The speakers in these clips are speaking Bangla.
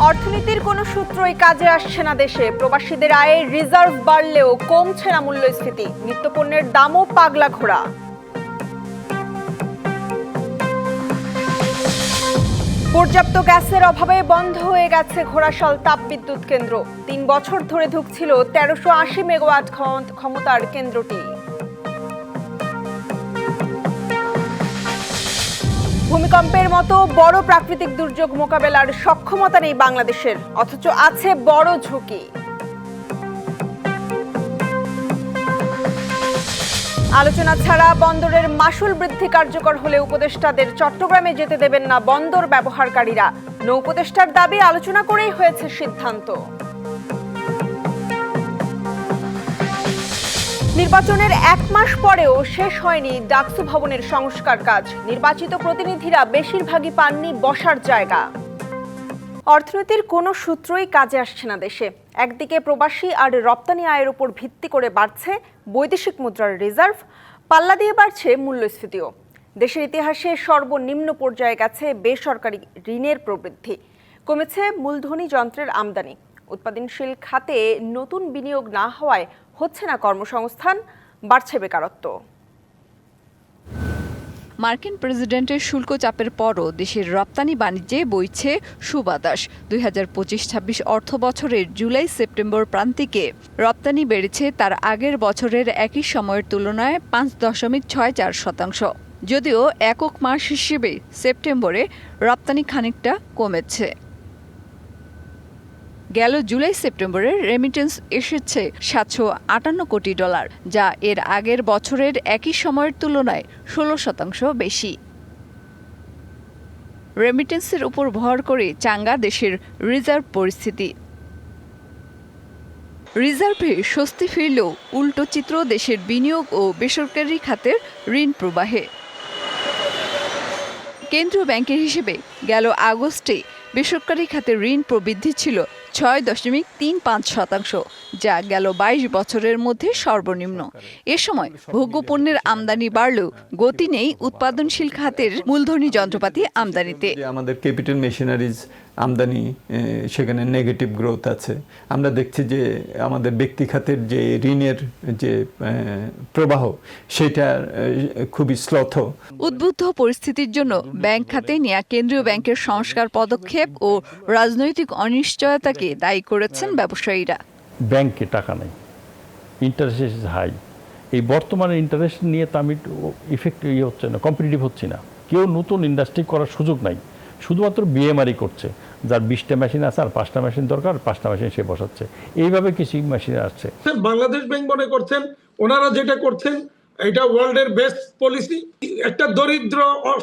অর্থনীতির কোনো সূত্রই কাজে আসছে না দেশে। প্রবাসীদের আয়ের রিজার্ভ বাড়লেও কমছে না মূল্যস্ফীতি। নিত্যপণ্যের দামও পাগলা ঘোরা। পর্যাপ্ত গ্যাসের অভাবে বন্ধ হয়ে গেছে ঘোড়াশাল তাপবিদ্যুৎ কেন্দ্র। তিন বছর ধরে ধুকছিল তেরোশো আশি মেগাওয়াট ক্ষম- ক্ষমতার কেন্দ্রটি। ভূমিকম্পের মতো বড় প্রাকৃতিক দুর্যোগ মোকাবেলার সক্ষমতা নেই বাংলাদেশের, অথচ আছে বড় ঝুঁকি। আলোচনা ছাড়া বন্দরের মাসুল বৃদ্ধি কার্যকর হলে উপদেষ্টাদের চট্টগ্রামে যেতে দেবেন না বন্দর ব্যবহারকারীরা। নৌ উপদেষ্টার দাবি, আলোচনা করেই হয়েছে সিদ্ধান্ত। নির্বাচনের এক মাস পরেও শেষ হয়নি ডাকসু ভবনের সংস্কার কাজ। নির্বাচিত প্রতিনিধিরা বেশিরভাগই পাননি বসার জায়গা। অর্থনীতির কোনো সূত্রই কাজে আসছে না দেশে। একদিকে প্রবাসী আর রপ্তানি আয়ের উপর ভিত্তি করে বাড়ছে বৈদেশিক মুদ্রার রিজার্ভ, পাল্লা দিয়ে বাড়ছে মূল্যস্ফীতিও। দেশের ইতিহাসে সর্বনিম্ন পর্যায়ে গেছে বেসরকারি ঋণের প্রবৃদ্ধি। কমেছে মূলধনী যন্ত্রের আমদানি। উৎপাদনশীল খাতে নতুন বিনিয়োগ না হওয়ায় হচ্ছে না কর্মসংস্থান, বাড়ছে বেকারত্ব। মার্কিন প্রেসিডেন্টের শুল্ক চাপের পরও দেশের রপ্তানি বাণিজ্যে বইছে সুবাতাস। দুই হাজার পঁচিশ ছাব্বিশ অর্থ বছরের জুলাই সেপ্টেম্বর প্রান্তিকে রপ্তানি বেড়েছে তার আগের বছরের একই সময়ের তুলনায় পাঁচ দশমিক ছয় চার শতাংশ। যদিও একক মাস হিসেবে সেপ্টেম্বরে রপ্তানি খানিকটা কমেছে। গেল জুলাই সেপ্টেম্বরে রেমিটেন্স এসেছে সাতশো আটান্ন কোটি ডলার, যা এর আগের বছরের একই সময়ের তুলনায় ষোলো শতাংশ বেশি। রেমিটেন্সের উপর ভর করে চাঙ্গা দেশের রিজার্ভ পরিস্থিতি। রিজার্ভে স্বস্তি ফিরলেও উল্টো চিত্র দেশের বিনিয়োগ ও বেসরকারি খাতের ঋণ প্রবাহে। কেন্দ্রীয় ব্যাংকের হিসেবে গেল আগস্টে বেসরকারি খাতে ঋণ প্রবৃদ্ধি ছিল ছয় দশমিক তিন পাঁচ শতাংশ। যা গেল বাইশ বছরের মধ্যে সর্বনিম্ন। এ সময় ভোগ্যপণ্যের আমদানি বাড়লেও গতি নেই উৎপাদনশীল খাতের মূলধনী যন্ত্রপাতি আমদানিতে। আমাদের ক্যাপিটাল মেশিনারিজ আমদানি সেখানে নেগেটিভ গ্রোথ আছে। আমরা দেখছি যে আমাদের ব্যক্তি খাতের যে ঋণের যে প্রবাহ সেটা খুবই স্লথ উদ্বুদ্ধ পরিস্থিতির জন্য ব্যাংক খাতে নেয়া কেন্দ্রীয় ব্যাংকের সংস্কার পদক্ষেপ ও রাজনৈতিক অনিশ্চয়তাকে দায়ী করেছেন ব্যবসায়ীরা। ব্যাংকে টাকা নেই। ইন্টারেস্ট হাই এই বর্তমানে ইন্টারেস্ট নিয়ে তো আমি ইফেক্ট ইয়ে হচ্ছে না কম্পিটিটিভ হচ্ছি না। কেউ নতুন ইন্ডাস্ট্রি করার সুযোগ নাই। শুধুমাত্র বিএমআরই করছে। যার বিশটা মেশিন আছে আর পাঁচটা মেশিন দরকার, পাঁচটা মেশিন সে বসাচ্ছে। এইভাবে কিছু মেশিন আসছে। বাংলাদেশ ব্যাংক মনে করছেন, ওনারা যেটা করছেন, এটা ওয়ার্ল্ডের বেস্ট পলিসি একটা দরিদ্র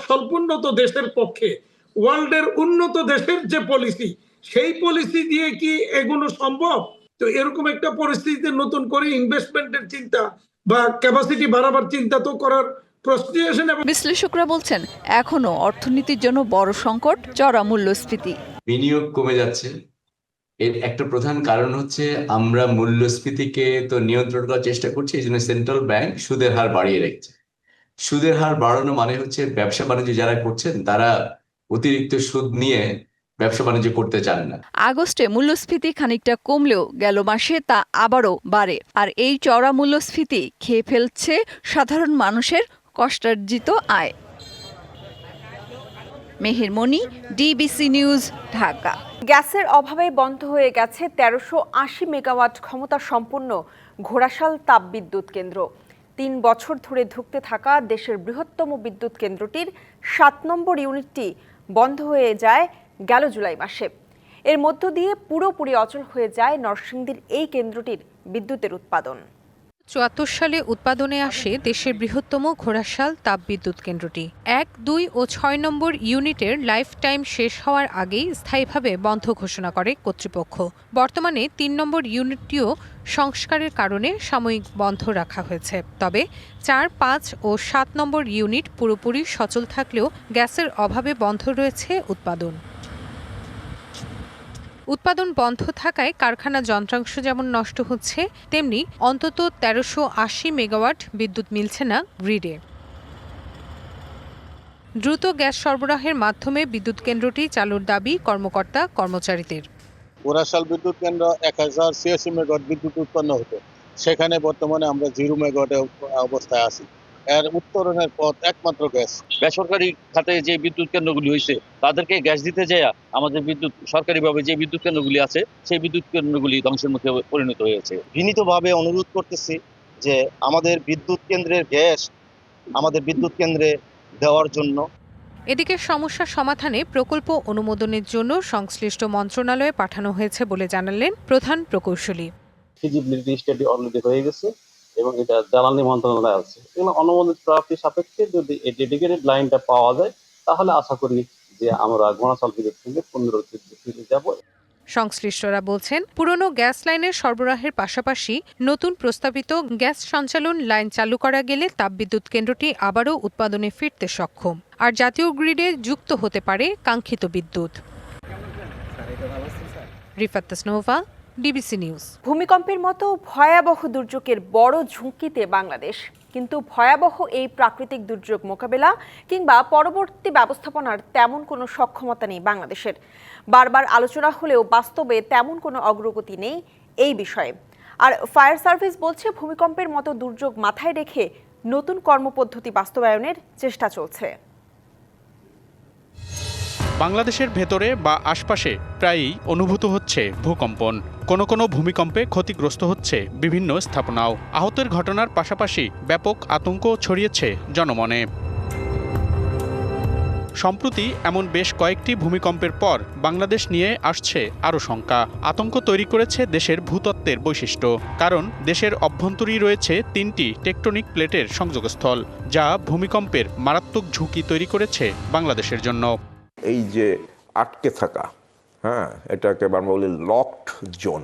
স্বল্পোন্নত দেশের পক্ষে ওয়ার্ল্ডের উন্নত দেশের যে পলিসি সেই পলিসি দিয়ে কি এগুলো সম্ভব? তো এরকম একটা পরিস্থিতিতে নতুন করে ইনভেস্টমেন্টের চিন্তা বা ক্যাপাসিটি বাড়াবার চিন্তা তো করার বিশ্লেষকরা বলছেন এখনও অর্থনীতির জন্য বড় সংকট চড়া মূল্যস্ফীতি। বিনিয়োগ কমে যাচ্ছে। এর একটা প্রধান কারণ হচ্ছে আমরা মূল্যস্ফীতিকে তো নিয়ন্ত্রণ করার চেষ্টা করছি এই জন্য সেন্ট্রাল ব্যাংক সুদের হার বাড়িয়ে রেখেছে। সুদের হার বাড়ানো মানে হচ্ছে ব্যবসা বাণিজ্য যারা করছেন তারা অতিরিক্ত সুদ নিয়ে ব্যবসা বাণিজ্য করতে চান না। আগস্টে মূল্যস্ফীতি খানিকটা কমলেও গেল মাসে তা আবারও বাড়ে। আর এই চড়া মূল্যস্ফীতি খেয়ে ফেলছে সাধারণ মানুষের কষ্টার্জিত আয়। Meher Moni DBC news Dhaka. গ্যাসের অভাবে বন্ধ হয়ে গেছে তেরোশো আশি মেগাওয়াট ক্ষমতা সম্পন্ন ঘোড়াশাল তাপবিদ্যুৎ কেন্দ্র। তিন বছর ধরে ধুঁকতে থাকা দেশের বৃহত্তম বিদ্যুৎ কেন্দ্রটির সাত নম্বর ইউনিটটি বন্ধ হয়ে যায় গেল জুলাই মাসে। এর মধ্য দিয়ে পুরোপুরি অচল হয়ে যায় নরসিংদীর এই কেন্দ্রটির বিদ্যুতের উৎপাদন। চুয়াত্তর সালে উৎপাদনে আসে দেশের বৃহত্তম ঘোড়াশাল তাপবিদ্যুৎ কেন্দ্রটি। এক, দুই ও ছয় নম্বর ইউনিটের লাইফ টাইম শেষ হওয়ার আগেই স্থায়ীভাবে বন্ধ ঘোষণা করে কর্তৃপক্ষ। বর্তমানে তিন নম্বর ইউনিটটিও সংস্কারের কারণে সাময়িক বন্ধ রাখা হয়েছে। তবে চার, পাঁচ ও সাত নম্বর ইউনিট পুরোপুরি সচল থাকলেও গ্যাসের অভাবে বন্ধ রয়েছে উৎপাদন। উৎপাদন বন্ধ থাকায় কারখানা যন্ত্রাংশ যেমন নষ্ট হচ্ছে, তেমনি অন্তত তেরোশো আশি মেগাওয়াট বিদ্যুৎ মিলছে না গ্রিডে। দ্রুত গ্যাস সরবরাহের মাধ্যমে বিদ্যুৎ কেন্দ্রটি চালুর দাবি কর্মকর্তা কর্মচারীদের। ওরাশাল বিদ্যুৎ কেন্দ্র এক হাজার ছিয়াশি মেগাওয়াট বিদ্যুৎ উৎপন্ন হতো। সেখানে বর্তমানে আমরা জিরো মেগাওয়াটে অবস্থায় আছি। এর উত্তরণের পথ একমাত্র গ্যাস। বেসরকারি খাতে যে বিদ্যুৎ কেন্দ্রগুলি হয়েছে তাদেরকে গ্যাস দিতে যায় আমাদের বিদ্যুৎ সরকারিভাবে যে বিদ্যুৎ কেন্দ্রগুলি আছে সেই বিদ্যুৎ কেন্দ্রগুলি ধ্বংসের মুখে পরিণত হয়েছে। বিনীতভাবে অনুরোধ করতেছি যে আমাদের বিদ্যুৎ কেন্দ্রের গ্যাস আমাদের বিদ্যুৎ কেন্দ্রে দেওয়ার জন্য। এদিকে সমস্যা সমাধানে প্রকল্প অনুমোদনের জন্য সংশ্লিষ্ট মন্ত্রণালয়ে পাঠানো হয়েছে বলে জানালেন প্রধান প্রকৌশলী। ফিজিবিলিটি স্টাডি অলরেডি হয়ে গেছে। এবং এটা জ্বালানি মন্ত্রণালয়ে আছে। এগুলো অনুমোদিত প্রাপ্তি সাপেক্ষে যদি এই ডেডিকেটেড লাইনটা পাওয়া যায়, তাহলে আশা করি যে আমরা ঘোড়াশাল বিদ্যুৎ থেকে পুনরুদ্ধার ফিরে যাব। সংশ্লিষ্টরা বলছেন, পুরনো গ্যাস লাইনের সরবরাহের পাশাপাশি নতুন প্রস্তাবিত গ্যাস সঞ্চালন লাইন চালু করা গেলে তাপবিদ্যুৎ কেন্দ্রটি আবারও উৎপাদনে ফিরতে সক্ষম। আর জাতীয় গ্রিডে যুক্ত হতে পারে কাঙ্ক্ষিত বিদ্যুৎ। Rifat Tasnova DBC news. ভূমিকম্পের মতো ভয়াবহ দুর্যোগের বড় ঝুঁকিতে বাংলাদেশ। কিন্তু ভয়াবহ এই প্রাকৃতিক দুর্যোগ মোকাবেলা কিংবা পরবর্তী ব্যবস্থাপনার তেমন কোনো সক্ষমতা নেই বাংলাদেশের। বারবার আলোচনা হলেও বাস্তবে তেমন কোনো অগ্রগতি নেই এই বিষয়ে। আর ফায়ার সার্ভিস বলছে, ভূমিকম্পের মতো দুর্যোগ মাথায় রেখে নতুন কর্মপদ্ধতি বাস্তবায়নের চেষ্টা চলছে। বাংলাদেশের ভেতরে বা আশপাশে প্রায়ই অনুভূত হচ্ছে ভূকম্পন। কোনো কোনো ভূমিকম্পে ক্ষতিগ্রস্ত হচ্ছে বিভিন্ন স্থাপনাও। আহতের ঘটনার পাশাপাশি ব্যাপক আতঙ্ক ছড়িয়েছে জনমনে। সম্প্রতি এমন বেশ কয়েকটি ভূমিকম্পের পর বাংলাদেশ নিয়ে আসছে আরও শঙ্কা। আতঙ্ক তৈরি করেছে দেশের ভূতত্ত্বের বৈশিষ্ট্য। কারণ দেশের অভ্যন্তরেই রয়েছে তিনটি টেকটনিক প্লেটের সংযোগস্থল, যা ভূমিকম্পের মারাত্মক ঝুঁকি তৈরি করেছে বাংলাদেশের জন্য। এই যে আটকে থাকা হ্যাঁ এটাকে আমরা বলি লকড জোন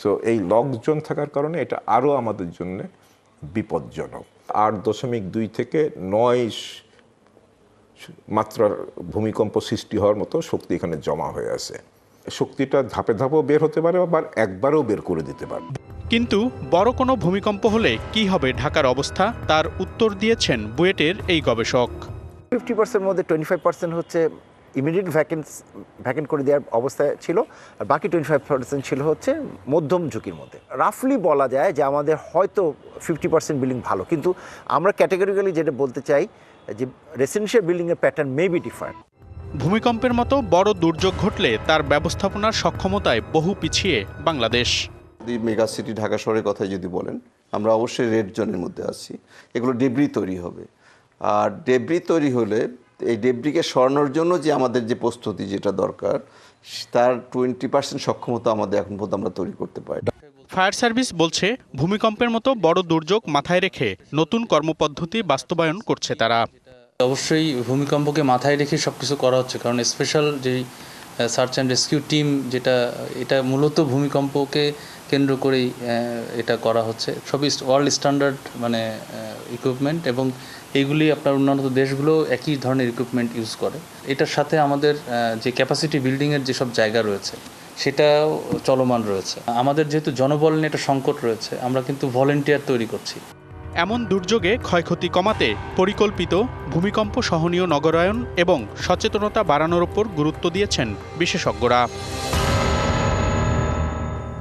সো এই লক জোন থাকার কারণে এটা আরও আমাদের জন্য বিপজ্জনক। আট দশমিক দুই থেকে নয় মাত্রার ভূমিকম্প সৃষ্টি হওয়ার মতো শক্তি এখানে জমা হয়ে আছে। শক্তিটা ধাপে ধাপেও বের হতে পারে আবার একবারও বের করে দিতে পারে। কিন্তু বড় কোনো ভূমিকম্প হলে কি হবে ঢাকার অবস্থা? তার উত্তর দিয়েছেন বুয়েটের এই গবেষক। ফিফটি পার্সেন্ট মধ্যে টোয়েন্টি ফাইভ পার্সেন্ট হচ্ছে ইমিডিয়েট ভ্যাকেন্স ভ্যাকেন্ট করে দেওয়ার অবস্থায় ছিল। আর বাকি টোয়েন্টি ফাইভ পার্সেন্ট ছিল হচ্ছে মধ্যম ঝুঁকির মধ্যে। রাফলি বলা যায় যে আমাদের হয়তো ফিফটি পার্সেন্ট বিল্ডিং ভালো। কিন্তু আমরা ক্যাটাগরিক্যালি যেটা বলতে চাই যে রেসিডেন্সিয়াল বিল্ডিংয়ের প্যাটার্ন মে বি ডিফারেন্ট ভূমিকম্পের মতো বড় দুর্যোগ ঘটলে তার ব্যবস্থাপনার সক্ষমতায় বহু পিছিয়ে বাংলাদেশ। যদি মেগা সিটি ঢাকা শহরের কথা যদি বলেন আমরা অবশ্যই রেড জোনের মধ্যে আছি। এগুলো ডেব্রি তৈরি হবে। আর ডেব্রি তৈরি হলে এই ডেব্রিকে সরানোর জন্য যে আমাদের যে প্রস্তুতি যেটা দরকার তার টোয়েন্টি পার্সেন্ট সক্ষমতা আমাদের এখন পর্যন্ত আমরা তৈরি করতে পারি। ফায়ার সার্ভিস বলছে ভূমিকম্পের মতো বড় দুর্যোগ মাথায় রেখে নতুন কর্মপদ্ধতি বাস্তবায়ন করছে তারা। অবশ্যই ভূমিকম্পকে মাথায় রেখে সব কিছু করা হচ্ছে কারণ স্পেশাল যেই সার্চ অ্যান্ড রেস্কিউ টিম যেটা, এটা মূলত ভূমিকম্পকে কেন্দ্র করেই এটা করা হচ্ছে। সবই ওয়ার্ল্ড স্ট্যান্ডার্ড মানে ইকুইপমেন্ট এবং এইগুলি আপনার উন্নত দেশগুলো একই ধরনের ইকুইপমেন্ট ইউজ করে। এটার সাথে আমাদের যে ক্যাপাসিটি বিল্ডিংয়ের যেসব জায়গা রয়েছে, সেটাও চলমান রয়েছে। আমাদের যেহেতু জনবল নিয়ে একটা সংকট রয়েছে, আমরা কিন্তু ভলেন্টিয়ার তৈরি করছি। এমন দুর্যোগে ক্ষয়ক্ষতি কমাতে পরিকল্পিত ভূমিকম্প সহনীয় নগরায়ন এবং সচেতনতা বাড়ানোর ওপর গুরুত্ব দিয়েছেন বিশেষজ্ঞরা।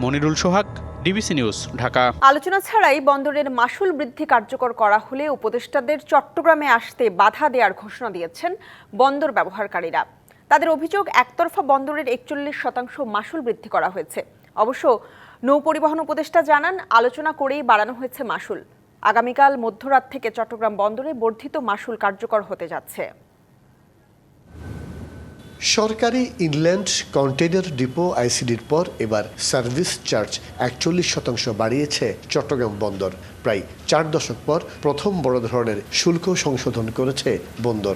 Monirul Sohag, DBC news, Dhaka. আলোচনা ছাড়াই বন্দরের মাসুল বৃদ্ধি কার্যকর করা হলে উপদেষ্টাদের চট্টগ্রামে আসতে বাধা দেওয়ার ঘোষণা দিয়েছেন বন্দর ব্যবহারকারীরা। তাদের অভিযোগ, একতরফা বন্দরের একচল্লিশ শতাংশ মাসুল বৃদ্ধি করা হয়েছে। অবশ্য নৌ পরিবহন উপদেষ্টা জানান, আলোচনা করেই বাড়ানো হয়েছে মাসুল আগামীকাল মধ্যরাত থেকে চট্টগ্রাম বন্দরে বর্ধিত মাসুল কার্যকর হতে যাচ্ছে। সরকারি ইনল্যান্ড কন্টেইনার ডিপো আইসিডির পর এবার সার্ভিস চার্জ একচল্লিশ শতাংশ বাড়িয়েছে চট্টগ্রাম বন্দর। প্রায় চার দশক পর প্রথম বড় ধরনের শুল্ক সংশোধন করেছে বন্দর।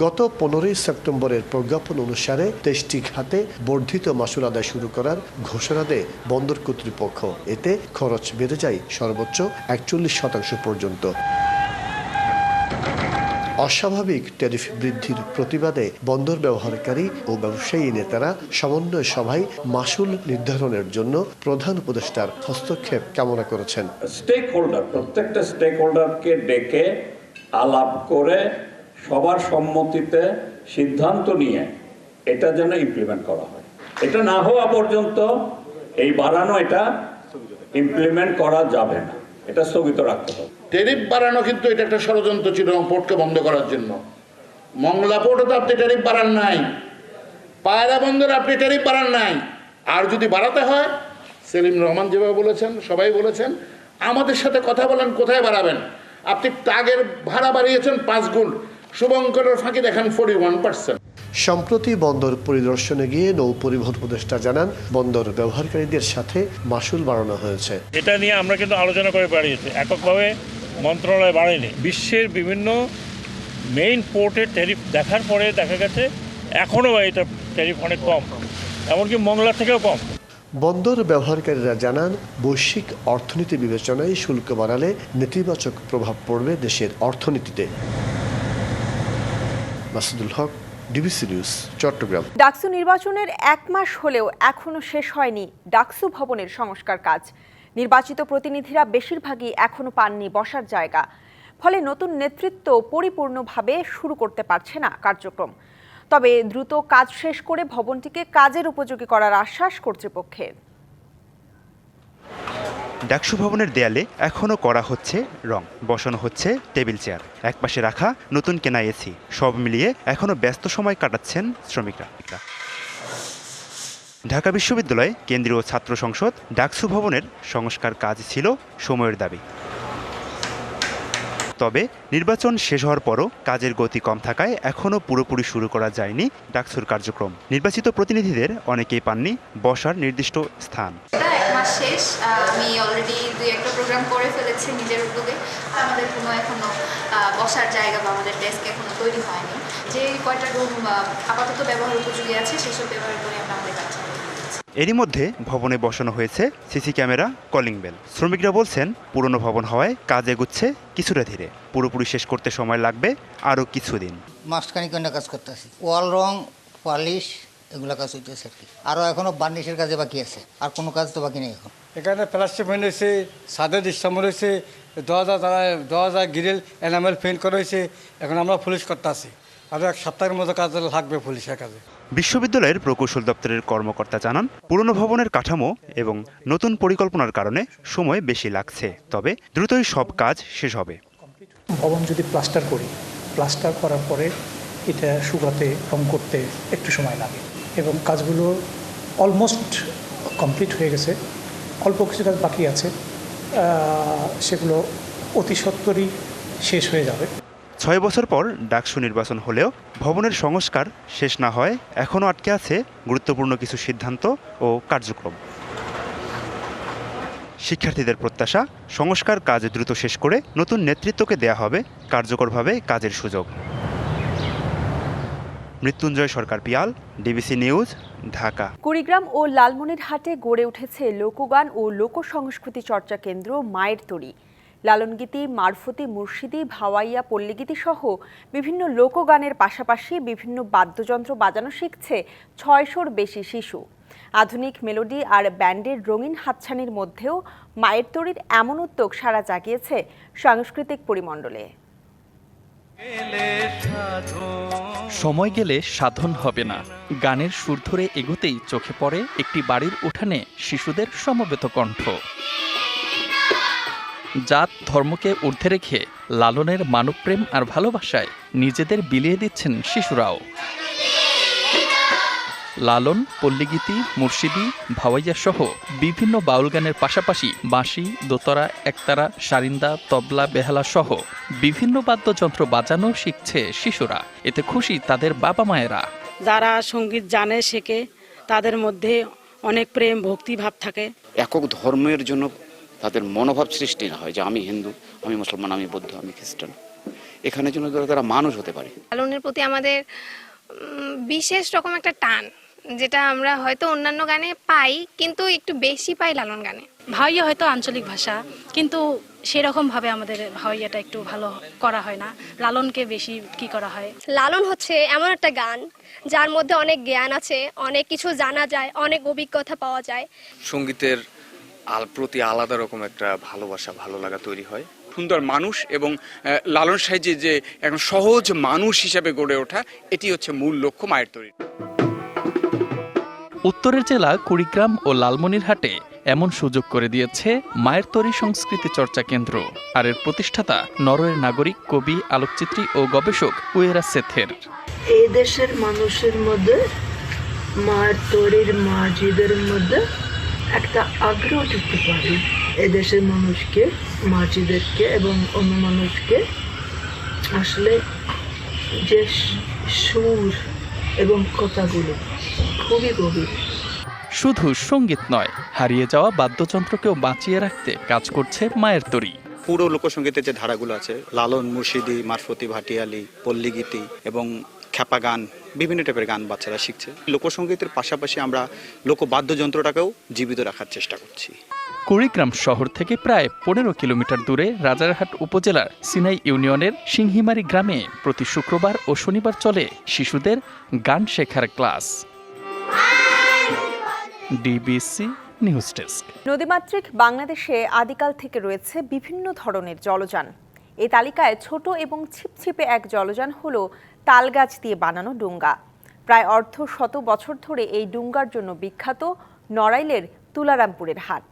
গত পনেরোই সেপ্টেম্বরের প্রজ্ঞাপন অনুসারে তেইশটি খাতে বর্ধিত মাসুল আদায় শুরু করার ঘোষণা দেয় বন্দর কর্তৃপক্ষ। এতে খরচ বেড়ে যায় সর্বোচ্চ একচল্লিশ শতাংশ পর্যন্ত। অস্বাভাবিক ট্যারিফ বৃদ্ধির প্রতিবাদে বন্দর ব্যবহারকারী ও ব্যবসায়ী নেতারা সমন্বয় সভায় মাসুল নির্ধারণের জন্য প্রধান উপদেষ্টার হস্তক্ষেপ কামনা করেছেন। স্টেক হোল্ডার প্রত্যেকটা স্টেক হোল্ডারকে ডেকে আলাপ করে সবার সম্মতিতে সিদ্ধান্ত নিয়ে এটা যেন ইমপ্লিমেন্ট করা হয়। এটা না হওয়া পর্যন্ত এই বাড়ানো এটা ইমপ্লিমেন্ট করা যাবে না। এটা স্থগিত রাখতে হবে। ট্যারিফ বাড়ানো কিন্তু এটা একটা ষড়যন্ত্র ছিল পোর্টকে বন্ধ করার জন্য। মংলা পোর্টে তো আপনি ট্যারিফ বাড়ান নাই। পায়রা বন্দরে আপনি ট্যারিফ বাড়ান নাই। আর যদি বাড়াতে হয়, সেলিম রহমান যেভাবে বলেছেন, সবাই বলেছেন, আমাদের সাথে কথা বলেন, কোথায় বাড়াবেন? আপনি টাগের ভাড়া বাড়িয়েছেন পাঁচ গুণ। শুভঙ্করের ফাঁকি দেখেন ফোর্টি ওয়ান পার্সেন্ট সম্প্রতি বন্দর পরিদর্শনে গিয়ে নৌ পরিবহন উপদেষ্টা জানান বন্দর ব্যবহারকারীদের সাথে মাসুল বাড়ানো হয়েছে। এটা নিয়ে আমরা কিন্তু আলোচনা করে বাড়িয়েছি। এককভাবে মন্ত্রণালয় বাড়েনি বিশ্বের বিভিন্ন মেইন পোর্টের ট্যারিফ দেখার পরে দেখা গেছে এখনও এটা ট্যারিফ অনেক কম। এমনকি মংলা থেকেও কম। বন্দর ব্যবহারকারীরা জানান বৈশ্বিক অর্থনীতি বিবেচনায় শুল্ক বাড়ালে নেতিবাচক প্রভাব পড়বে দেশের অর্থনীতিতে। Masudul Haque, DBC news, Chattogram. DUCSU নির্বাচনের এক মাস হলেও এখনও শেষ হয়নি ডাকসু ভবনের সংস্কার কাজ। নির্বাচিত প্রতিনিধিরা বেশিরভাগই এখনও পাননি বসার জায়গা। ফলে নতুন নেতৃত্ব পরিপূর্ণভাবে শুরু করতে পারছে না কার্যক্রম। তবে দ্রুত কাজ শেষ করে ভবনটিকে কাজের উপযোগী করার আশ্বাস কর্তৃপক্ষের ডাকসু ভবনের দেয়ালে এখনও করা হচ্ছে রং, বসানো হচ্ছে টেবিল চেয়ার। একপাশে রাখা নতুন কেনা এসি, সব মিলিয়ে এখনও ব্যস্ত সময় কাটাচ্ছেন শ্রমিকরা। ঢাকা বিশ্ববিদ্যালয় কেন্দ্রীয় ছাত্র সংসদ ডাকসু ভবনের সংস্কার কাজ ছিল সময়ের দাবি। তবে নির্বাচন শেষ হওয়ার পরও কাজের গতি কম থাকায় এখনও পুরোপুরি শুরু করা যায়নি ডাকসুর কার্যক্রম। নির্বাচিত প্রতিনিধিদের অনেকেই পাননি বসার নির্দিষ্ট স্থান। এক শেষ। আমি অলরেডি দুই একটা প্রোগ্রাম করে ফেলেছি নিজের উদ্যোগে। আমাদের কোনো এখনও আহ, বসার জায়গা বা আমাদের ডেস্ক এখনও তৈরি হয়নি। যে কয়টা রুম আপাতত ব্যবহার উপযোগী আছে সেসব ব্যবহার করে আমরা আমাদের কাজ এরই মধ্যে ভবনে বসানো হয়েছে সিসি ক্যামেরা কলিং বেল শ্রমিকরা বলছেন পুরনো ভবন হওয়ায় কাজ এগুচ্ছে কিছুটা ধীরে। পুরোপুরি শেষ করতে সময় লাগবে আরও কিছুদিন। মাসখানিক কাজ করতেছি ওয়াল রং পালিশ এগুলো কাজ হইতেছে আর কি। আরও এখনও বার্নিশের কাজে বাকি আছে। আর কোনো কাজ তো বাকি নেই এখন। এখানে প্লাস্টিক পেন্ট হয়েছে সাদের ইস্তাম্বল হয়েছে দরজা তারা দরজা গ্রিল এনামেল পেন্ট করা হয়েছে এখন আমরা পুলিশ করতে আছি। আরও এক সপ্তাহের মতো কাজ লাগবে পুলিশের কাজে। বিশ্ববিদ্যালয়ের প্রকৌশল দপ্তরের কর্মকর্তা জানান পুরনো ভবনের কাঠামো এবং নতুন পরিকল্পনার কারণে সময় বেশি লাগছে। তবে দ্রুতই সব কাজ শেষ হবে। ভবন যদি প্লাস্টার করি প্লাস্টার করার পরে এটা শুকাতে রং করতে একটু সময় লাগে। এবং কাজগুলো অলমোস্ট কমপ্লিট হয়ে গেছে। অল্প কিছু কাজ বাকি আছে। সেগুলো অতি সত্বরই শেষ হয়ে যাবে। ছয় বছর পর ডাকসু নির্বাচন হলেও ভবনের সংস্কার শেষ না হয়, এখনও আটকে আছে গুরুত্বপূর্ণ কিছু সিদ্ধান্ত ও কার্যক্রম। শিক্ষার্থীদের প্রত্যাশা, সংস্কার কাজ দ্রুত শেষ করে নতুন নেতৃত্বকে দেয়া হবে কার্যকরভাবে কাজের সুযোগ। Mrittunjoy Sarkar Piyal DBC news Dhaka. Kurigram ও লালমনিরহাটে গড়ে উঠেছে লোকগান ও লোক সংস্কৃতি চর্চা কেন্দ্র মায়ের তরী। লালনগীতি, মারফতি, মুর্শিদি, ভাওয়াইয়া, পল্লীগীতি সহ বিভিন্ন লোকগানের পাশাপাশি বিভিন্ন বাদ্যযন্ত্র বাজানো শিখছে ছয়শোর বেশি শিশু। আধুনিক মেলোডি আর ব্যান্ডের রঙিন হাতছানির মধ্যেও মায়ের তরীর এমন উদ্যোগ সারা জাগিয়েছে সাংস্কৃতিক পরিমণ্ডলে। সময় গেলে সাধন হবে না। গানের সুর ধরে এগোতেই চোখে পড়ে একটি বাড়ির উঠানে শিশুদের সমবেত কণ্ঠ। জাত ধর্মকে ঊর্ধ্বে রেখে লালনের মানবপ্রেম আর ভালোবাসায় নিজেদের বিলিয়ে দিচ্ছেন শিশুরাও। লালন পল্লীগীতি মুর্শিদি ভাওয়াইয়া সহ বিভিন্ন বাউল গানের পাশাপাশি বাঁশি দোতরা একতারা সারিন্দা তবলা বেহালা সহ বিভিন্ন বাদ্যযন্ত্র বাজানো শিখছে শিশুরা। এতে খুশি তাদের বাবা মায়েরা। যারা সংগীত জানে শেখে তাদের মধ্যে অনেক প্রেম ভক্তি ভাব থাকে। একক ধর্মের জন্য তাদের মনোভাব সৃষ্টি না হয় যে আমি হিন্দু আমি মুসলমান আমি বৌদ্ধ আমি খ্রিস্টান। এখানে জন্য তারা মানুষ হতে পারে। লালনের প্রতি আমাদের বিশেষ রকম একটা টান। যেটা আমরা হয়তো অন্যান্য গানে পাই কিন্তু একটু বেশি পাই লালন গানে। ভাওয়াইয়া হয়তো আঞ্চলিক ভাষা কিন্তু সেরকম ভাবে আমাদের ভাওয়াইয়াটা একটু ভালো করা হয় না। লালনকে বেশি কি করা হয়? লালন হচ্ছে এমন একটা গান যার মধ্যে অনেক জ্ঞান আছে অনেক কিছু জানা যায় অনেক অভিজ্ঞতা পাওয়া যায়। সঙ্গীতের আল প্রতি আলাদা রকম একটা ভালোবাসা ভালো লাগা তৈরি হয়। সুন্দর মানুষ এবং লালন সাহেজে যে এখন সহজ মানুষ হিসাবে গড়ে ওঠা এটি হচ্ছে মূল লক্ষ্য মায়ের তৈরি। উত্তরের জেলা কুড়িগ্রাম ও লালমনিরহাটে এমন সুযোগ করে দিয়েছে মায়ের তরি সংস্কৃতি চর্চা কেন্দ্র। আর এর প্রতিষ্ঠাতা নরওয়ের নাগরিক, কবি, আলোকচিত্রী ও গবেষক উয়েরা সেথের। এই দেশের মানুষের মধ্যে, মায়ের তৈরির মাজিদের মধ্যে একটা আগ্রহ দেখতে পারি এদেশের মানুষকে মাজিদেরকে এবং অন্য মানুষকে আসলে যে সুর এবং কথাগুলো খুবই গভীর। শুধু সংগীত নয় হারিয়ে যাওয়া বাদ্যযন্ত্রকেও বাঁচিয়ে রাখতে কাজ করছে মায়ের তরি। পুরো লোকসঙ্গীতের যে ধারাগুলো আছে লালন মুর্শিদি মারফতি ভাটিয়ালি পল্লীগীতি এবং খ্যাপা গান বিভিন্ন টাইপের গান বাচ্চারা শিখছে। লোকসঙ্গীতের পাশাপাশি আমরা লোকবাদ্যযন্ত্রটাকেও জীবিত রাখার চেষ্টা করছি। কুড়িগ্রাম শহর থেকে প্রায় পনেরো কিলোমিটার দূরে রাজারহাট উপজেলার সিনাই ইউনিয়নের সিংহিমারি গ্রামে প্রতি শুক্রবার ও শনিবার চলে শিশুদের গান শেখার ক্লাস। DBC news desk. নদীমাতৃক বাংলাদেশে আদিকাল থেকে রয়েছে বিভিন্ন ধরনের জলযান। এই তালিকায় ছোট এবং ছিপছিপে এক জলযান হল তালগাছ দিয়ে বানানো ডুঙ্গা। প্রায় অর্ধ শত বছর ধরে এই ডুঙ্গার জন্য বিখ্যাত নড়াইলের তুলারামপুরের হাট।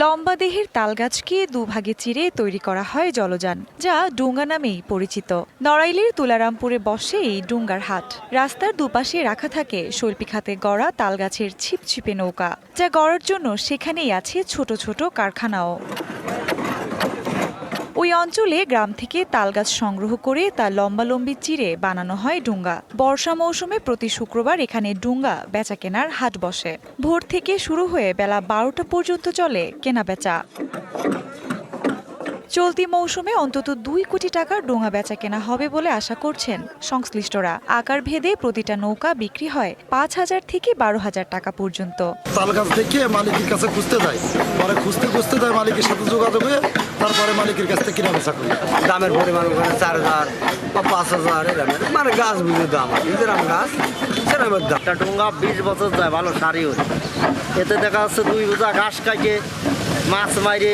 লম্বা দেহের তালগাছকে দুভাগে চিরে তৈরি করা হয় জলযান, যা ডুঙ্গা নামেই পরিচিত। নড়াইলের তুলারামপুরে বসে এই ডুঙ্গার হাট। রাস্তার দুপাশে রাখা থাকে শৈল্পিক খাতে গড়া তালগাছের ছিপছিপে নৌকা, যা গড়ার জন্য সেখানেই আছে ছোট ছোট কারখানাও। ওই অঞ্চলে গ্রাম থেকে তালগাছ সংগ্রহ করে তা লম্বালম্বি চিরে বানানো হয় ডুঙ্গা। বর্ষা মৌসুমে প্রতি শুক্রবার এখানে ডুঙ্গা বেচা কেনার হাট বসে। ভোর থেকে শুরু হয়ে বেলা বারোটা পর্যন্ত চলে কেনা বেচা চলতি মৌসুমে অন্তত দুই কোটি টাকার ডোঙা বেচা কেনা হবে বলে আশা করছেন সংশ্লিষ্টরা। আকার ভেদে প্রতিটা নৌকা বিক্রি হয় পাঁচ হাজার থেকে বারো হাজার টাকা পর্যন্ত। তাল গাছ দেখে মালিকের কাছে খুঁজতে যায় পরে খুঁজতে খুঁজতে যায় মালিকের সাথে যোগাযোগ হয়ে তারপরে মালিকের কাছ থেকে কিনা বেচা করি। দামের পরিমাণ ওখানে চার হাজার বা পাঁচ হাজার এরকম। মানে গাছ বুঝে দাম যেরকম গাছ সেরকম দাম। একটা ডোঙ্গা বিশ বছর যায় ভালো সারি হচ্ছে এতে দেখা যাচ্ছে দুই বোঝা ঘাস কাটে মাছ মাইরে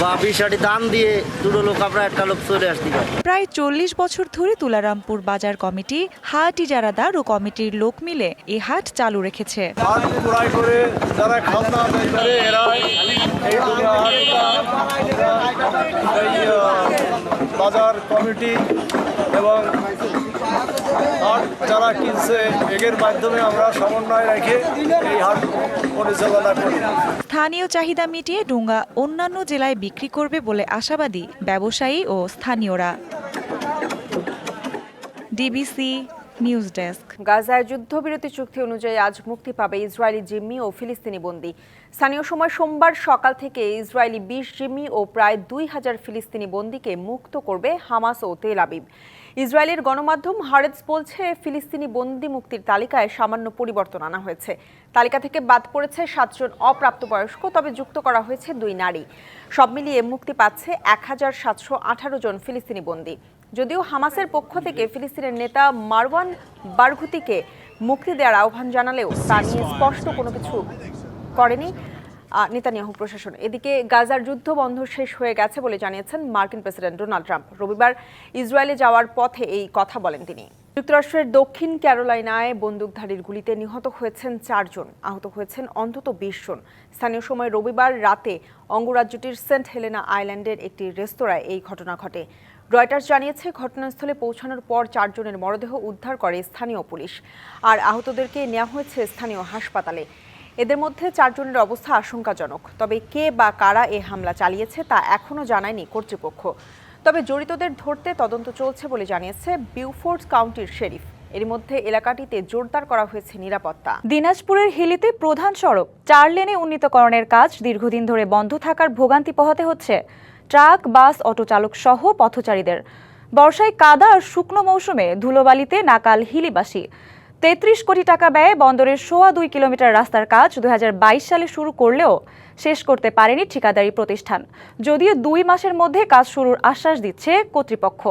বা বিষাটি দান দিয়ে দুটো লোক আমরা একটা লোক চলে আসতে পারি। প্রায় চল্লিশ বছর ধরে তুলারামপুর বাজার কমিটি হাট ইজারাদার ও কমিটির লোক মিলে এ হাট চালু রেখেছে। বাজার কমিটি এবং হাট যারা কিনছে এগের মাধ্যমে আমরা সমন্বয় রেখে এই হাট পরিচালনা করি। স্থানীয় চাহিদা মিটিয়ে ডুঙ্গা অন্যান্য জেলায় বিক্রি করবে বলে আশাবাদী ব্যবসায়ী ও স্থানীয়রা। DBC news desk. গাজায় যুদ্ধবিরতি চুক্তি অনুযায়ী আজ মুক্তি পাবে ইসরায়েলি জিম্মি ও ফিলিস্তিনি বন্দী। স্থানীয় সময় সোমবার সকাল থেকে ইসরায়েলি বিশ জিম্মি ও প্রায় দুই হাজার ফিলিস্তিনি বন্দীকে মুক্ত করবে হামাস ও তেল আবিব। ইসরায়েলের গণমাধ্যম হারেজ বলছে, ফিলিস্তিনি বন্দি মুক্তির তালিকায় সামান্য পরিবর্তন আনা হয়েছে। তালিকা থেকে বাদ পড়েছে সাতজন অপ্রাপ্তবয়স্ক, তবে যুক্ত করা হয়েছে দুই নারী। সব মিলিয়ে মুক্তি পাচ্ছে এক হাজার সাতশো আঠারো জন ফিলিস্তিনি বন্দী। যদিও হামাসের পক্ষ থেকে ফিলিস্তিনের নেতা মারওয়ান বারঘুতিকে মুক্তি দেওয়ার আহ্বান জানালেও তা নিয়ে স্পষ্ট কোনো কিছু করেনি নেতানিয়াহু প্রশাসন। এদিকে গাজার যুদ্ধ বন্ধ শেষ হয়ে গেছে বলে জানিয়েছেন মার্কিন প্রেসিডেন্ট ডোনাল্ড ট্রাম্প। রবিবার ইসরায়েলে যাওয়ার পথে এই কথা বলেন তিনি। যুক্তরাষ্ট্রের দক্ষিণ ক্যারোলাইনায় বন্দুকধারীর গুলিতে নিহত হয়েছেন চারজন। আহত হয়েছেন অন্তত বিশ জন। স্থানীয় সময় রবিবার রাতে অঙ্গরাজ্যটির সেন্ট হেলেনা আইল্যান্ডের একটি রেস্তোরাঁয় এই ঘটনা ঘটে। রয়টার্স জানিয়েছে, ঘটনাস্থলে পৌঁছানোর পর চারজনের মরদেহ উদ্ধার করে স্থানীয় পুলিশ। আর আহতদেরকে নেওয়া হয়েছে স্থানীয় হাসপাতালে। এদের মধ্যে চারজনের অবস্থা আশঙ্কাজনক। তবে কে বা কারা এ হামলা চালিয়েছে তা এখনও জানায়নি কর্তৃপক্ষ। তবে জড়িতদের ধরতে তদন্ত চলছে বলে জানিয়েছে বিউফোর্ড কাউন্টির শেরিফ। এর মধ্যে এলাকাটিতে জোরদার করা হয়েছে নিরাপত্তা। দিনাজপুরের হিলিতে প্রধান সড়ক, চার লেনে উন্নীতকরণের কাজ দীর্ঘদিন ধরে বন্ধ থাকার ভোগান্তি পোহাতে হচ্ছে। ট্রাক, বাস অটো চালক সহ পথচারীদের। বর্ষায় কাদা আর শুকনো মৌসুমে ধুলোবালিতে নাকাল হিলিবাসী। তেত্রিশ কোটি টাকা ব্যয়ে বন্দরের সোয়া দুই কিলোমিটার রাস্তার কাজ দু হাজার বাইশ সালে শুরু করলেও শেষ করতে পারেনি ঠিকাদারি প্রতিষ্ঠান। যদিও দুই মাসের মধ্যে কাজ শুরুর আশ্বাস দিচ্ছে কর্তৃপক্ষ।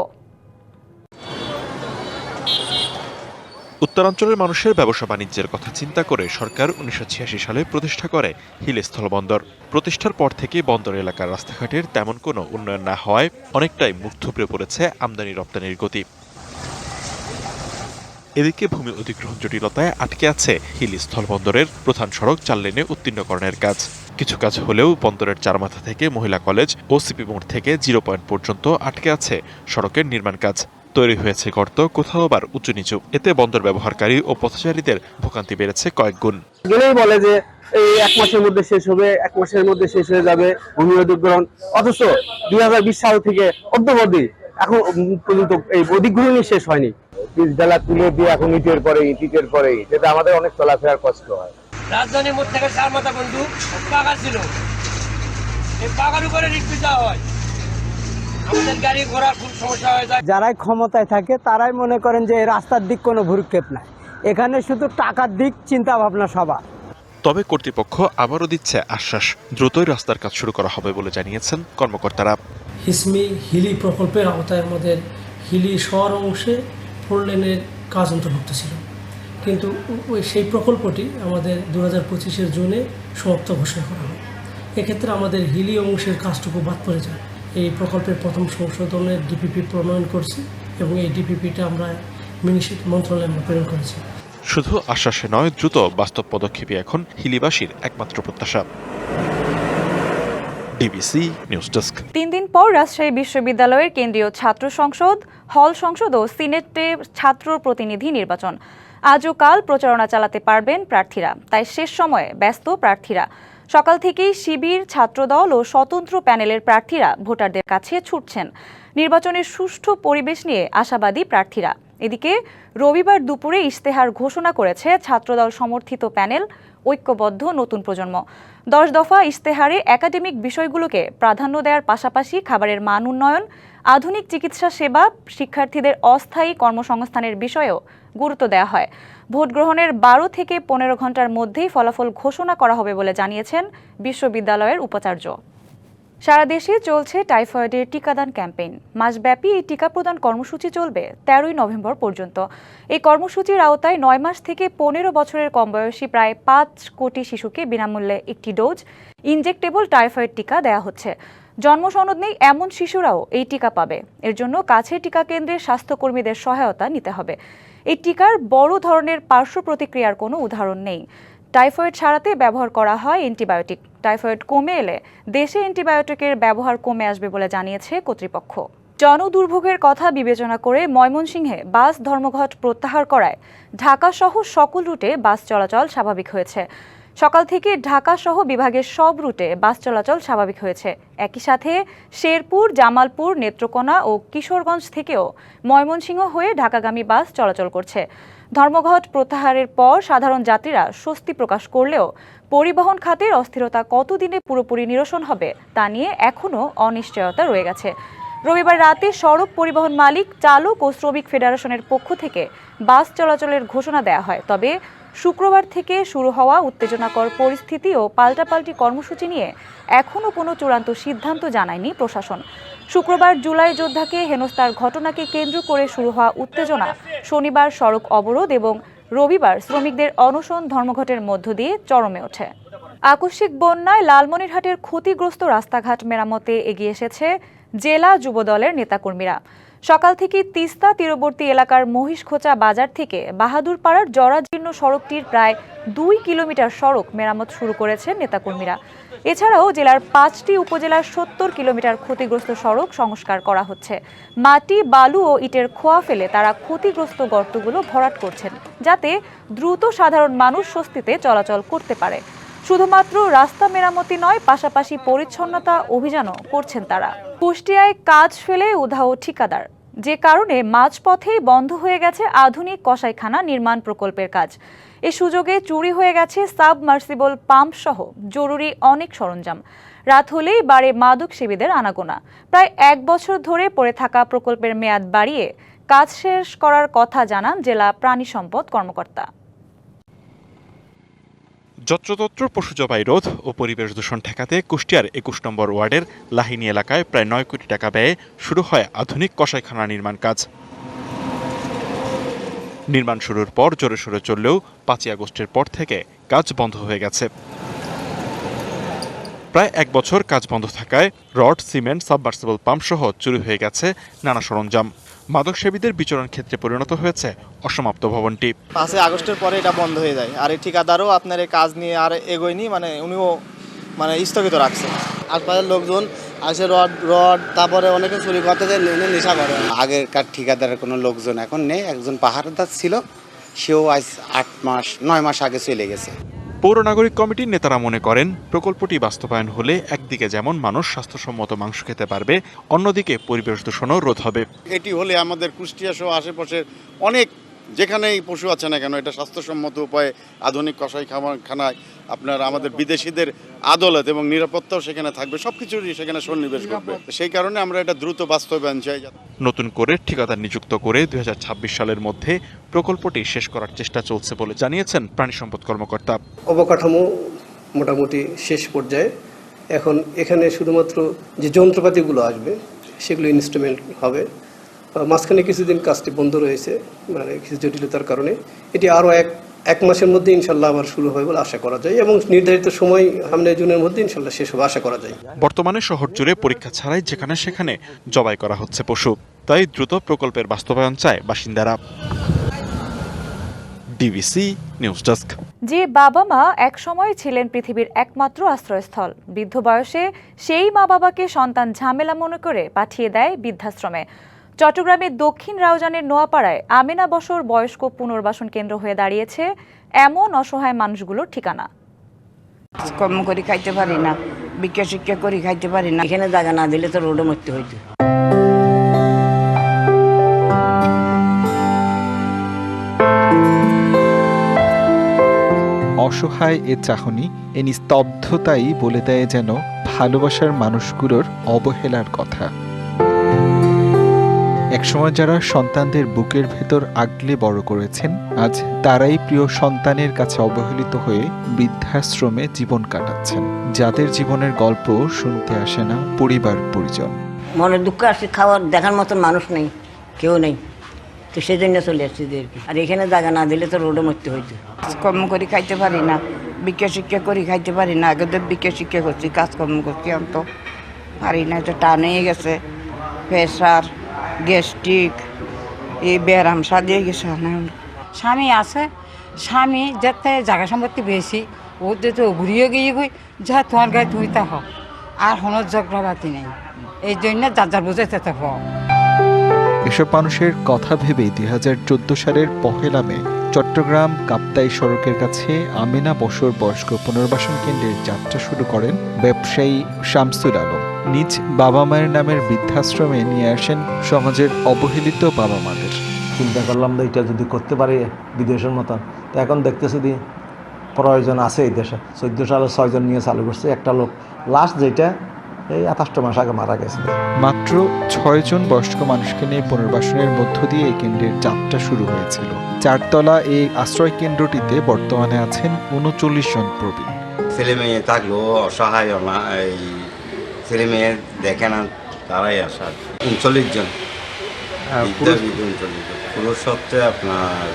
উত্তরাঞ্চলের মানুষের ব্যবসা বাণিজ্যের কথা চিন্তা করে সরকার উনিশশো ছিয়াশি সালে প্রতিষ্ঠা করে হিল স্থলবন্দর প্রতিষ্ঠার পর থেকে বন্দর এলাকার রাস্তাঘাটের তেমন কোনো উন্নয়ন না হওয়ায় অনেকটাই মুখ পড়েছে আমদানি রপ্তানির গতি। এদিকে ভূমি অধিগ্রহণ জটিলতায় আটকে আছে হিল স্থলবন্দরের প্রধান সড়ক চার লেনে উত্তীর্ণকরণের কাজ। কিছু কাজ হলেও বন্দরের চারমাথা থেকে মহিলা কলেজ ও সিপি মোড় থেকে জিরো পয়েন্ট পর্যন্ত আটকে আছে সড়কের নির্মাণ কাজ। তৈরি হয়েছে গর্ত, কোথাও আবার উঁচু নিচু এতে বন্দর ব্যবহারকারী ও পথচারীদের ভোগান্তি বেড়েছে কয়েক গুণ। গেলেই বলে যে এই এক মাসের মধ্যে শেষ হবে, এক মাসের মধ্যে শেষ হয়ে যাবে ভূমি অধিগ্রহণ। অথচ দুই হাজার বিশ সাল থেকে অদ্যবধি এখন পর্যন্ত এই অধিগ্রহণই শেষ হয়নি। পিস ডালা তুলে দিয়ে এখন ইটের পরে ইট ইটের পরে ইট। এতে আমাদের অনেক চলাফেরার কষ্ট হয়। রাজধানী মোড় থেকে চার মাথা বন্ধু পাকা ছিল। এই পাকার উপরে রিক্সি যাওয়া হয়। আমাদের গাড়ি ঘোড়া খুব সমস্যা হয়ে যায়। যারাই ক্ষমতায় থাকে তারাই মনে করেন যে রাস্তার দিক কোনো ভুরুক্ষেপ নাই। এখানে শুধু টাকার দিক চিন্তা ভাবনা সবার। তবে কর্তৃপক্ষ আবারও দিচ্ছে আশ্বাস দ্রুতই রাস্তার কাজ শুরু করা হবে বলে জানিয়েছেন কর্মকর্তারা। হিসমি হিলি প্রকল্পের আওতায় আমাদের হিলি শহর অংশে ফোর লেনের কাজ অন্তর্ভুক্ত ছিল। কিন্তু ওই সেই প্রকল্পটি আমাদের দু হাজার পঁচিশের জুনে সমাপ্ত ঘোষণা করা হয়। এক্ষেত্রে আমাদের হিলি অংশের কাজটুকু বাদ পড়ে যায়। এই প্রকল্পের প্রথম সংশোধনের ডিপিপি প্রণয়ন করছি এবং এই ডিপিপিটা আমরা মিনিস্ট্রি মন্ত্রণালয়ে আমরা প্রেরণ করেছি। শুধু আশ্বাসে নয় দ্রুত বাস্তব পদক্ষেপই এখন হিলিবাসীর একমাত্র প্রত্যাশা। DBC news desk. তিন দিন পর রাজশাহী বিশ্ববিদ্যালয়ের কেন্দ্রীয় ছাত্র সংসদ হল সংসদ ও সিনেটে ছাত্র প্রতিনিধি নির্বাচন। আজও কাল প্রচারণা চালাতে পারবেন প্রার্থীরা। তাই শেষ সময়ে ব্যস্ত প্রার্থীরা। সকাল থেকেই শিবির, ছাত্রদল ও স্বতন্ত্র প্যানেলের প্রার্থীরা ভোটারদের কাছে ছুটছেন। নির্বাচনের সুষ্ঠু পরিবেশ নিয়ে আশাবাদী প্রার্থীরা। এদিকে রবিবার দুপুরে ইশতেহার ঘোষণা করেছে ছাত্রদল সমর্থিত প্যানেল। ঐক্যবদ্ধ নতুন প্রজন্ম। দশ দফা ইশতেহারে একাডেমিক বিষয়গুলোকে প্রাধান্য দেওয়ার পাশাপাশি খাবারের মান উন্নয়ন, আধুনিক চিকিৎসা সেবা, শিক্ষার্থীদের অস্থায়ী কর্মসংস্থানের বিষয়েও গুরুত্ব দেওয়া হয়। ভোট গ্রহণের বারো থেকে পনেরো ঘণ্টার মধ্যেই ফলাফল ঘোষণা করা হবে বলে জানিয়েছেন বিশ্ববিদ্যালয়ের উপাচার্য। সারা দেশে চলছে টাইফয়েডের টিকাদান ক্যাম্পেইন। মাসব্যাপী এই টিকা প্রদান কর্মসূচি চলবে তেরোই নভেম্বর পর্যন্ত। এই কর্মসূচির আওতায় নয় মাস থেকে পনেরো বছরের কম বয়সী প্রায় পাঁচ কোটি শিশুকে বিনামূল্যে একটি ডোজ ইনজেক্টেবল টাইফয়েড টিকা দেওয়া হচ্ছে। জন্ম সনদ নেই এমন শিশুরাও এই টিকা পাবে। এর জন্য কাছের টিকা কেন্দ্রের স্বাস্থ্যকর্মীদের সহায়তা নিতে হবে। এই টিকার বড় ধরনের পার্শ্ব প্রতিক্রিয়ার কোনো উদাহরণ নেই। টাইফয়েড ছাড়াতে ব্যবহার করা হয় অ্যান্টিবায়োটিক। টাইফয়েড কমে এলে দেশে অ্যান্টিবায়োটিকের ব্যবহার কমে আসবে বলে জানিয়েছে কর্তৃপক্ষ। জনদুর্ভোগের কথা বিবেচনা করে ময়মনসিংহে বাস ধর্মঘট প্রত্যাহার করায় ঢাকা সহ সকল রুটে বাস চলাচল স্বাভাবিক হয়েছে। সকাল থেকে ঢাকা সহ বিভাগের সব রুটে বাস চলাচল স্বাভাবিক হয়েছে। একই সাথে শেরপুর, জামালপুর, নেত্রকোনা ও কিশোরগঞ্জ থেকেও ময়মনসিংহ হয়ে ঢাকাগামী বাস চলাচল করছে। ধর্মঘট প্রত্যাহারের পর সাধারণ যাত্রীরা স্বস্তি প্রকাশ করলেও পরিবহন খাতের অস্থিরতা কতদিনে পুরোপুরি নিরসন হবে তা নিয়ে এখনও অনিশ্চয়তা রয়ে গেছে। রবিবার রাতে সড়ক পরিবহন মালিক, চালক ও শ্রমিক ফেডারেশনের পক্ষ থেকে বাস চলাচলের ঘোষণা দেওয়া হয়। তবে শুক্রবার থেকে শুরু হওয়া উত্তেজনাকর পরিস্থিতি ও পাল্টাপাল্টি কর্মসূচি নিয়ে এখনও কোনো চূড়ান্ত সিদ্ধান্ত জানায়নি প্রশাসন। শুক্রবার জুলাই যোদ্ধাকে হেনস্থার ঘটনাকে কেন্দ্র করে শুরু হওয়া উত্তেজনা, শনিবার সড়ক অবরোধ এবং রবিবার শ্রমিকদের অনশন ধর্মঘটের মধ্য দিয়ে চরমে ওঠে। আকস্মিক বন্যায় লালমনিরহাটের ক্ষতিগ্রস্ত রাস্তাঘাট মেরামতে এগিয়ে এসেছে জেলা যুবদলের নেতাকর্মীরা। সকাল থেকে তিস্তা তীরবর্তী এলাকার মহিষখোচা বাজার থেকে বাহাদুরপাড়ার জরাজীর্ণ সড়কটির প্রায় দুই কিলোমিটার সড়ক মেরামত শুরু করেছেন নেতাকর্মীরা। এছাড়াও জেলার পাঁচটি উপজেলার সত্তর কিলোমিটার ক্ষতিগ্রস্ত সড়ক সংস্কার করা হচ্ছে। মাটি, বালু ও ইটের খোয়া ফেলে তারা ক্ষতিগ্রস্ত গর্তগুলো ভরাট করছেন, যাতে দ্রুত সাধারণ মানুষ স্বস্তিতে চলাচল করতে পারে। শুধুমাত্র রাস্তা মেরামতি নয়, পাশাপাশি পরিচ্ছন্নতা অভিযানও করছেন তারা। কুষ্টিয়ায় কাজ ফেলে উধাও ঠিকাদার। যে কারণে মাঝপথেই বন্ধ হয়ে গেছে আধুনিক কসাইখানা নির্মাণ প্রকল্পের কাজ। এ সুযোগে চুরি হয়ে গেছে সাবমার্সিবল পাম্প সহ জরুরি অনেক সরঞ্জাম। রাত হলেই বাড়ে মাদক সেবীদের আনাগোনা। প্রায় এক বছর ধরে পড়ে থাকা প্রকল্পের মেয়াদ বাড়িয়ে কাজ শেষ করার কথা জানান জেলা প্রাণী সম্পদ কর্মকর্তা। যত্রতত্র পশু জবাই রোধ ও পরিবেশ দূষণ ঠেকাতে কুষ্টিয়ার একুশ নম্বর ওয়ার্ডের লাহিনী এলাকায় প্রায় নয় কোটি টাকা ব্যয়ে শুরু হয় আধুনিক কসাইখানা নির্মাণ কাজ। নির্মাণ শুরুর পর জোরে সোরে চললেও পাঁচই আগস্টের পর থেকে কাজ বন্ধ হয়ে গেছে। প্রায় এক বছর কাজ বন্ধ থাকায় রড, সিমেন্ট, সাবমার্সিবল পাম্প সহ চুরি হয়ে গেছে নানা সরঞ্জাম। মাদক সেবীদের বিচরণ ক্ষেত্রে পরিণত হয়েছে অসমাপ্ত ভবনটি। পাঁচই আগস্টের পরে এটা বন্ধ হয়ে যায়। আর এই ঠিকাদারও আপনার এই কাজ নিয়ে আর এগোয়নি মানে উনিও মানে স্থগিত রাখছে। আশপাশের লোকজন আসে রড রড তারপরে অনেকে চুরি করতে যায় নেশা করে। আগেরকার ঠিকাদারের কোনো লোকজন এখন নেই একজন পাহাড়দার ছিল সেও আজ আট মাস নয় মাস আগে চলে গেছে। পৌর নাগরিক কমিটির নেতারা মনে করেন, প্রকল্পটি বাস্তবায়ন হলে একদিকে যেমন মানুষ স্বাস্থ্যসম্মত মাংস খেতে পারবে, অন্যদিকে পরিবেশ দূষণও রোধ হবে। এটি হলে আমাদের কুষ্টিয়া সহ আশেপাশের অনেক যেখানেই পশু আছে না কেন এটা স্বাস্থ্যসম্মত উপায়ে আধুনিক কষাই খানায় আপনার আমাদের বিদেশিদের আদালত এবং নিরাপত্তাও সেখানে থাকবে সব কিছুরই সেখানে সন্নিবেশ করবে। সেই কারণে আমরা এটা দ্রুত বাস্তবায়ন চাই নতুন করে ঠিকাদার নিযুক্ত করে দুই হাজার ছাব্বিশ সালের মধ্যে প্রকল্পটি শেষ করার চেষ্টা চলছে বলে জানিয়েছেন প্রাণী সম্পদ কর্মকর্তা। অবকাঠামো মোটামুটি শেষ পর্যায়ে। এখন এখানে শুধুমাত্র যে যন্ত্রপাতিগুলো আসবে সেগুলো ইনস্ট্রুমেন্ট হবে। মাঝখানে কিছুদিন কাজটি বন্ধ রয়েছে মানে কিছু জটিলতার কারণে। এটি আরও এক এক মাসের মধ্যে ইনশাল্লাহ আবার শুরু হবে বলে আশা করা যায় এবং নির্ধারিত সময় সামনে জুনের মধ্যে ইনশাল্লাহ শেষ হবে আশা করা যায়। বর্তমানে শহর জুড়ে পরীক্ষা ছাড়াই যেখানে সেখানে জবাই করা হচ্ছে পশু। তাই দ্রুত প্রকল্পের বাস্তবায়ন চায় বাসিন্দারা। DBC news desk. যে বাবা মা একসময় ছিলেন পৃথিবীর একমাত্র আশ্রয়স্থল বৃদ্ধ বয়সে সেই মা বাবাকে সন্তান ঝামেলা মনে করে পাঠিয়ে দেয় বৃদ্ধাশ্রমে। চট্টগ্রামের দক্ষিণ রাউজানের নোয়াপাড়ায় আমেনা বসর বয়স্ক পুনর্বাসন কেন্দ্র হয়ে দাঁড়িয়েছে এমন অসহায় মানুষগুলোর ঠিকানা। কর্ম করে খাইতে পারি না ভিক্ষা শিক্ষা করে খাইতে পারি না। এখানে জায়গা না দিলে তো রোডে মরতে হইতো। অসহায় এ চাহনি এ নিস্তব্ধতাই বলে দেয় যেন ভালোবাসার মানুষগুলোর অবহেলার কথা। একসময় যারা সন্তানদের বুকের ভেতর আগলে বড় করেছেন আজ তারাই প্রিয় সন্তানের কাছে অবহেলিত হয়ে বৃদ্ধাশ্রমে জীবন কাটাচ্ছেন। যাদের জীবনের গল্প শুনতে আসে না পরিবার পরিজন। মনে দুঃখ আসছে খাওয়ার দেখার মতন মানুষ নেই কেউ নেই। তো সেই জন্য চলে আসছি আর কি আর এখানে জায়গা না দিলে তো রোডে মরতে হইতো। কর্ম করে খাইতে পারি না ভিক্ষা শিক্ষা করে খাইতে পারি না আগে তো ভিক্ষা শিক্ষা করছি কাজকর্ম করছি আমি তো পারি না তো টানে গেছে প্রেশার গ্যাস্ট্রিক এই ব্যায়াম সাজিয়ে গেছে স্বামী আছে স্বামী যাতে জায়গা সম্পত্তি বেশি ও তো ঘুরিয়ে গিয়ে গই যা তোমার গায়ে তুমি তা হোক আর হনর ঝগড়াবাতি নেই। এই জন্য যার যার বুঝাইতে থাকো এসব মানুষের কথা ভেবে দুই হাজার চোদ্দ সালের পহেলা মে চট্টগ্রাম কাপ্তাই সড়কের কাছে আমিনা বসর বয়স্ক পুনর্বাসন কেন্দ্রের যাত্রা শুরু করেন ব্যবসায়ী শামসুল আলম। নিজ বাবা মায়ের নামের বৃদ্ধাশ্রমে নিয়ে আসেন সমাজের অবহেলিত বাবা মাদের। চিন্তা করলাম যে এটা যদি করতে পারি বিদেশের মতন তো এখন দেখতেছি দি প্রয়োজন আছে এই দেশে। চোদ্দ সালে ছয়জন নিয়ে চালু করছে একটা লোক। লাস্ট যেটা এই আঠাশটা মাস আগে মারা গেছে। মাত্র ছয়জন বয়স্ক মানুষকে নিয়ে পুনর্বাসনের মধ্য দিয়ে এই কেন্দ্রের যাত্রা শুরু হয়েছিল। চারতলা এই আশ্রয় কেন্দ্রটিতে বর্তমানে আছেন উনচল্লিশ জন প্রবীণ। ছেলে মেয়ে থাকলেও অসহায় এই ছেলে মেয়ে দেখে না তারাই আসা উনচল্লিশ জন। উনচল্লিশ জন। পুরুষ হচ্ছে আপনার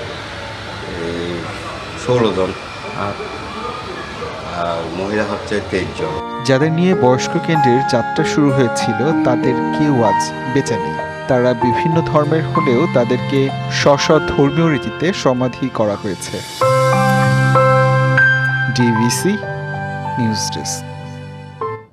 ষোলো জন। আর আর মহিলা হচ্ছে তেইশ জন। যাদের নিয়ে বয়স্ক কেন্দ্রের যাত্রা শুরু হয়েছিল তাদের কেউ আজ বেঁচে নেই। তারা বিভিন্ন ধর্মের হলেও তাদেরকে স্ব ধর্মীয় রীতিতে সমাধি করা হয়েছে। DVC news desk.